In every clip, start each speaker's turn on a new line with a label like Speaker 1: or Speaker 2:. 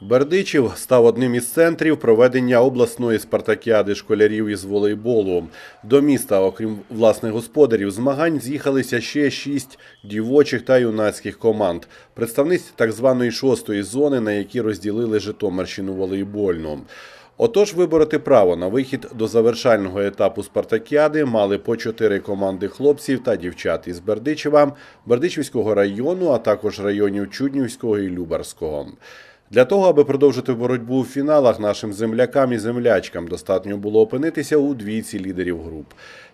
Speaker 1: Бердичів став одним із центрів проведення обласної спартакіади школярів із волейболу. До міста, окрім власних господарів, змагань з'їхалися ще шість дівочих та юнацьких команд, представниць так званої шостої зони, на які розділили Житомирщину волейбольну. Отож, вибороти право на вихід до завершального етапу спартакіади мали по чотири команди хлопців та дівчат із Бердичева, Бердичівського району, а також районів Чуднівського і Любарського. Для того, аби продовжити боротьбу в фіналах, нашим землякам і землячкам достатньо було опинитися у двійці лідерів груп.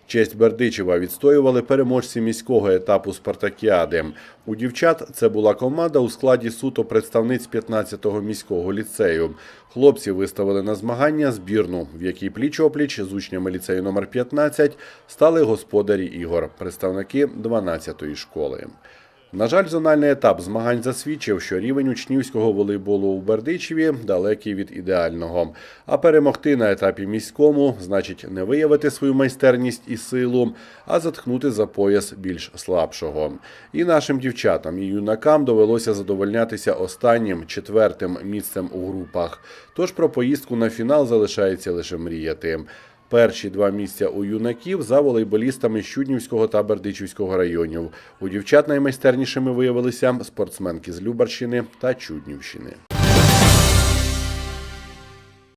Speaker 1: Честь Бердичева відстоювали переможці міського етапу спартакіади. У дівчат це була команда у складі суто представниць 15-го міського ліцею. Хлопці виставили на змагання збірну, в якій пліч-опліч з учнями ліцею номер 15 стали господарі ігор, представники 12-ї школи. На жаль, зональний етап змагань засвідчив, що рівень учнівського волейболу у Бердичеві далекий від ідеального. А перемогти на етапі міському значить не виявити свою майстерність і силу, а заткнути за пояс більш слабшого. І нашим дівчатам і юнакам довелося задовольнятися останнім четвертим місцем у групах. Тож про поїздку на фінал залишається лише мріяти. Перші два місця у юнаків за волейболістами Щуднівського та Бердичівського районів. У дівчат наймайстернішими виявилися спортсменки з Любарщини та Чуднівщини.